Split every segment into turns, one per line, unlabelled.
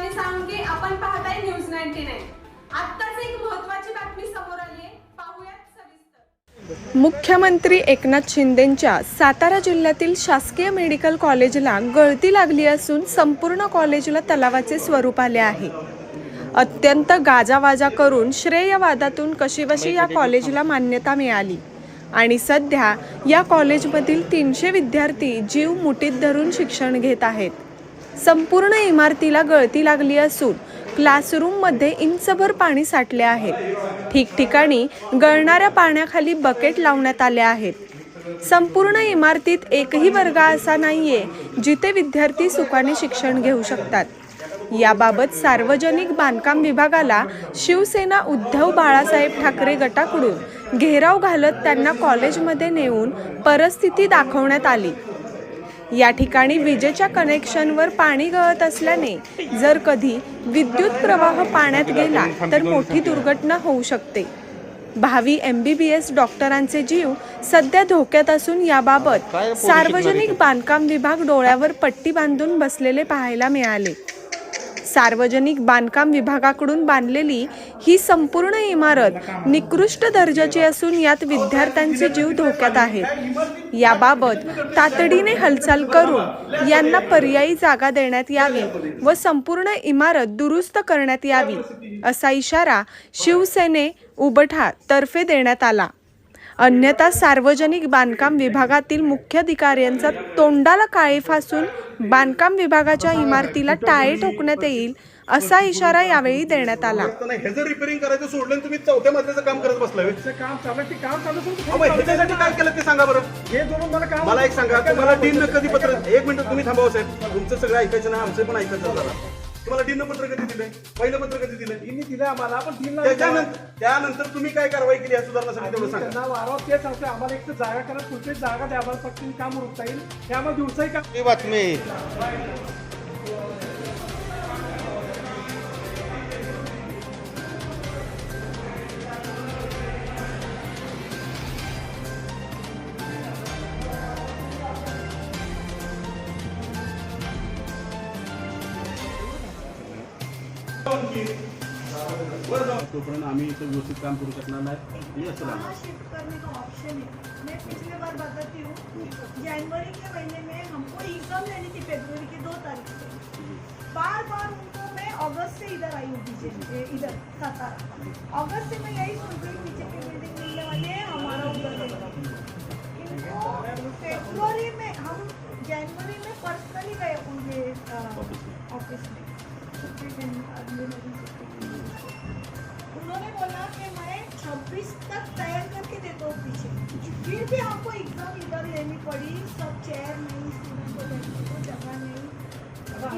आणि सांगे आपण पाहताय न्यूज नाईन्टी नाईन. आत्ताच एक महत्वाची बातमी समोर आली आहे पाहूयात सविस्तर.
मुख्यमंत्री एकनाथ शिंदेंच्या सातारा जिल्ह्यातील शासकीय मेडिकल कॉलेजला गळती लागली असून संपूर्ण कॉलेजला तलावाचे स्वरूप आले आहे. अत्यंत गाजावाजा करून श्रेयवादातून कशीबशी या कॉलेजला मान्यता मिळाली. आणि सध्या या कॉलेजमधील तीनशे विद्यार्थी जीव मुठीत धरून शिक्षण घेत आहेत. संपूर्ण इमारतीला गळती लागली असून क्लासरूममध्ये इंचभर पाणी साठले आहे. ठिकठिकाणी गळणाऱ्या पाण्याखाली बकेट लावण्यात आले आहेत. संपूर्ण इमारतीत एकही वर्ग असा नाहीये जिथे विद्यार्थी सुखाने शिक्षण घेऊ शकतात. याबाबत सार्वजनिक बांधकाम विभागाला शिवसेना उद्धव बाळासाहेब ठाकरे गटाकडून घेराव घालत त्यांना कॉलेजमध्ये नेऊन परिस्थिती दाखवण्यात आली. या ठिकाणी विजेच्या कनेक्शनवर पाणी गळत असल्याने जर कधी विद्युत प्रवाह पाण्यात गेला तर मोठी दुर्घटना होऊ शकते. भावी एम बी बी एस डॉक्टरांचे जीव सध्या धोक्यात असून याबाबत सार्वजनिक बांधकाम विभाग डोळ्यावर पट्टी बांधून बसलेले पाहायला मिळाले. सार्वजनिक बांधकाम विभागाकडून बांधलेली ही संपूर्ण इमारत निकृष्ट दर्जाची असून यात विद्यार्थ्यांचे जीव धोक्यात आहेत. याबाबत तातडीने हालचाल करून यांना पर्यायी जागा देण्यात यावी व संपूर्ण इमारत दुरुस्त करण्यात यावी असा इशारा शिवसेने उबठा तर्फे देण्यात आला. अन्यथा सार्वजनिक बांधकाम विभागातील मुख्याधिकाऱ्यांचा तोंडाला काळे फासून बांधकाम विभागाच्या इमारतीला टाळे ठोकण्यात येईल असा इशारा यावेळी देण्यात आला.
नाही ह्याचं रिपेअरिंग करायचं सोडलं तुम्ही चौथ्या मजल्याचं काम करत बसलाय.
काम चालू ते काम चालू
ह्याच्यासाठी काय केलं ते सांगा बरं.
हे जोडून मला काम
मला एक सांगा तुम्हाला डीन कधी पत्र एक मिनिट तुम्ही थांबाव साहेब. तुमचं सगळं ऐकायचं ना आमचं पण ऐकायचं जरा. तुम्हाला डीन पत्र कधी दिलंय पहिलं पत्र कधी दिलंय
तिने दिलं आम्हाला आपण तीन
त्याच्यानंतर त्यानंतर तुम्ही काय कारवाई केली या सुधारणासाठी तेवढं सांगा.
त्यांना वारंवार तेच सांगतोय. आम्हाला एक तर जागा करा पुढची जागा द्या आम्हाला पटकन काम उरकता येईल. त्यामुळे दिवसाही काम
ही बातमी तोपर्यंत आम्ही इथं व्यवस्थित काम करू शकणार नाही. असं
जनवरी के महीने में हमको एग्ज़ाम लेनी थी फरवरी की दो तारीख बार बार उनको मैं अगस्त से इधर आई हूँ पीछे इधर सातारा। अगस्त से मैं यही सुन रही हूँ की बिल्डिंग मिलने वाली है हमारा उधर तक तैयार करके देता हूँ पीछे। फिर भी आपको एग्ज़ाम इधर लेनी पड़ी। सब चेयर नहीं स्टूडेंट को बैठने को जगह नहीं।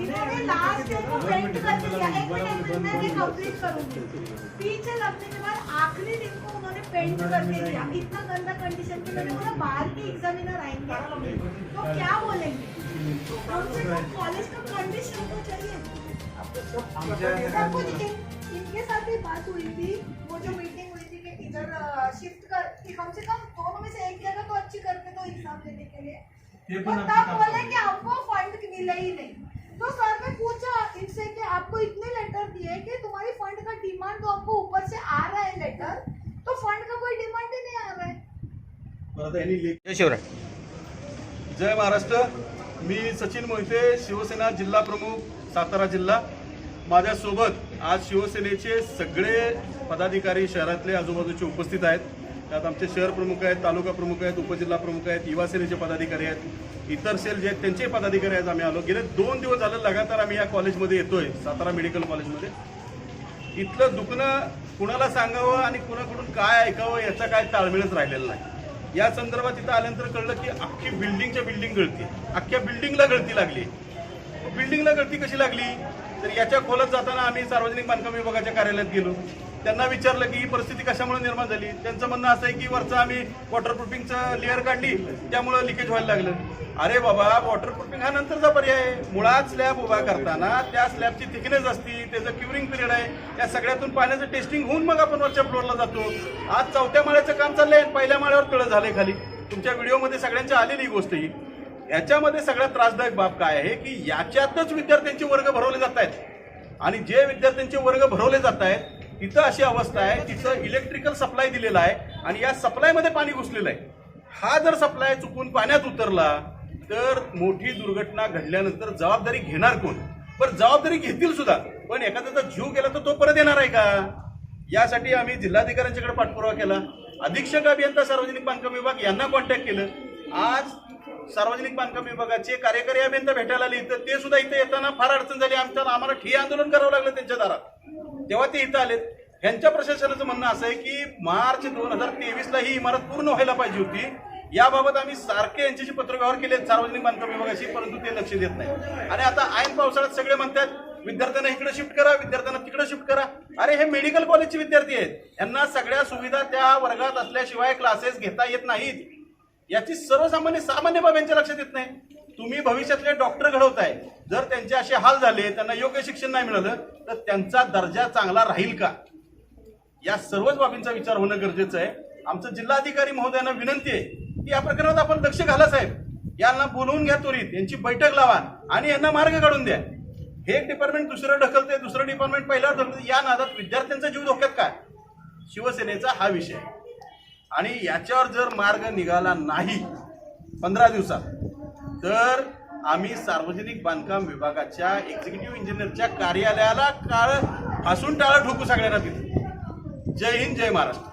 इन्होंने लास्ट ईयर को पेंट कर दिया। एक मिनट मैं कंप्लीट करूँगी। पीछे लगने के बाद आखिरी दिन को उन्होंने पेंट करके दिया। इतना गंदा कंडीशन के मैंने बोला बाहर के एग्जामिनर आएँगे। तो क्या बोलेंगे? कम से कम कॉलेज का कंडीशन तो चाहिए। सब कुछ इनके साथ भी बात हुई थी। वो जो मीटिंग इधर शिफ्ट कर. कि कम से कम दोनों में से एक जगह तो अच्छी करके तो एग्जाम लेने के लिए. तो तब बोले कि हमको फंड मिले ही नहीं. तो सर ने पूछा इनसे कि आपको इतने लेटर दिए कि तुम्हारी फंड का डिमांड तो हमको ऊपर से आ रहा है लेटर तो फंड का कोई डिमांड ही नहीं आ रहा है.
परत यांनी लेख
जय शिवराय.
जय महाराष्ट्र. मी सचिन मोहिते शिवसेना जिल्हा प्रमुख सातारा जिल्हा. माझ्यासोबत आज शिवसेनेचे सगळे पदाधिकारी शहरातले आजूबाजूचे उपस्थित आहेत. त्यात आमचे शहर प्रमुख आहेत तालुका प्रमुख आहेत उपजिल्हा प्रमुख आहेत युवा सेनेचे पदाधिकारी आहेत इतर सेल जे आहेत त्यांचे पदाधिकारी आहेत आम्ही आलो. गेले दोन दिवस झालं लगातार आम्ही या कॉलेजमध्ये येतोय सातारा मेडिकल कॉलेजमध्ये. इथलं दुखणं कुणाला सांगावं आणि कुणाकडून काय ऐकावं याचा काय ताळमेळच राहिलेला नाही. या संदर्भात इथं आल्यानंतर कळलं की अख्खी बिल्डिंगच्या बिल्डिंग गळती अख्ख्या बिल्डिंगला गळती लागली बिल्डिंगला गळती कशी लागली? तर याच्या खोलत जाताना आम्ही सार्वजनिक बांधकाम विभागाच्या कार्यालयात गेलो. त्यांना विचारलं की ही परिस्थिती कशामुळे निर्माण झाली? त्यांचं म्हणणं असं आहे की वरचं आम्ही वॉटरप्रूफिंगचं लेअर काढली त्यामुळं लिकेज व्हायला लागलं. अरे बाबा वॉटरप्रूफिंग हा नंतरचा पर्याय आहे. मुळात स्लॅब उभा करताना त्या स्लॅबची थिकनेस असती त्याचं क्युरिंग पिरियड आहे. त्या सगळ्यातून पाण्याचं टेस्टिंग होऊन मग आपण वरच्या फ्लोअरला जातो. आज चौथ्या माळ्याचं काम चाललंय पहिल्या माळ्यावर तळं झालंय खाली. तुमच्या व्हिडिओमध्ये सगळ्यांच्या आलेली ही गोष्ट ही. याच्यामध्ये सगळ्यात त्रासदायक बाब काय आहे की याच्यातच विद्यार्थ्यांचे वर्ग भरवले जात आहेत. आणि जे विद्यार्थ्यांचे वर्ग भरवले जात आहेत तिथं अशी अवस्था आहे तिथं इलेक्ट्रिकल सप्लाय दिलेला आहे आणि या सप्लायमध्ये पाणी घुसलेलं आहे. हा जर सप्लाय चुकून पाण्यात उतरला तर मोठी दुर्घटना घडल्यानंतर जबाबदारी घेणार कोण? पण जबाबदारी घेतील सुद्धा पण एखाद्याचा जीव गेला तर तो परत येणार आहे का? यासाठी आम्ही जिल्हाधिकाऱ्यांच्याकडे पाठपुरावा केला. अधीक्षक अभियंता सार्वजनिक बांधकाम विभाग यांना कॉन्टॅक्ट केलं. आज सार्वजनिक बांधकाम विभागाचे कार्यकारी अभियंता भेटायला आले इथं. ते सुद्धा इथे येताना फार अडचण झाली. आमच्या आम्हाला ठिय्या आंदोलन करावं लागलं त्यांच्या दारात. तेव्हा ते इथं आलेत. यांच्या प्रशासनाचं म्हणणं असं आहे की मार्च दोन हजार तेवीसला ही इमारत पूर्ण व्हायला पाहिजे होती. याबाबत आम्ही सारखे यांच्याशी पत्रव्यवहार केले सार्वजनिक बांधकाम विभागाशी परंतु ते लक्ष देत नाही आणि आता ऐन पावसाळ्यात सगळे म्हणतात विद्यार्थ्यांना इकडे शिफ्ट करा विद्यार्थ्यांना तिकडे शिफ्ट करा. अरे हे मेडिकल कॉलेजचे विद्यार्थी आहेत. यांना सगळ्या सुविधा त्या वर्गात असल्याशिवाय क्लासेस घेता येत नाहीत. याची सर्वसामान्य सामान्य बाब यांच्या लक्षात येत नाही. तुम्ही भविष्यातले डॉक्टर घडवताय. जर त्यांचे असे हाल झाले त्यांना योग्य शिक्षण नाही मिळालं तर त्यांचा दर्जा चांगला राहील का? या सर्वच बाबींचा विचार होणं गरजेचं आहे. आमचं जिल्हाधिकारी महोदयांना विनंती आहे की या प्रकरणात आपण लक्ष घाला साहेब. यांना बोलवून घ्या त्वरित. यांची बैठक लावा आणि यांना मार्ग काढून द्या. हे एक डिपार्टमेंट दुसरं ढकलते दुसरं डिपार्टमेंट पहिल्यावर ढकलते या नादात विद्यार्थ्यांचा जीव धोक्यात काय शिवसेनेचा हा विषय. आहे. आणि याच्यावर जर मार्ग निघाला नाही पंधरा दिवसात तर आम्ही सार्वजनिक बांधकाम विभागाच्या एक्झिक्युटिव्ह इंजिनियरच्या कार्यालयाला काळ फासून टाळं ठोकू सगळ्यांना तिथे जय हिंद जय महाराष्ट्र.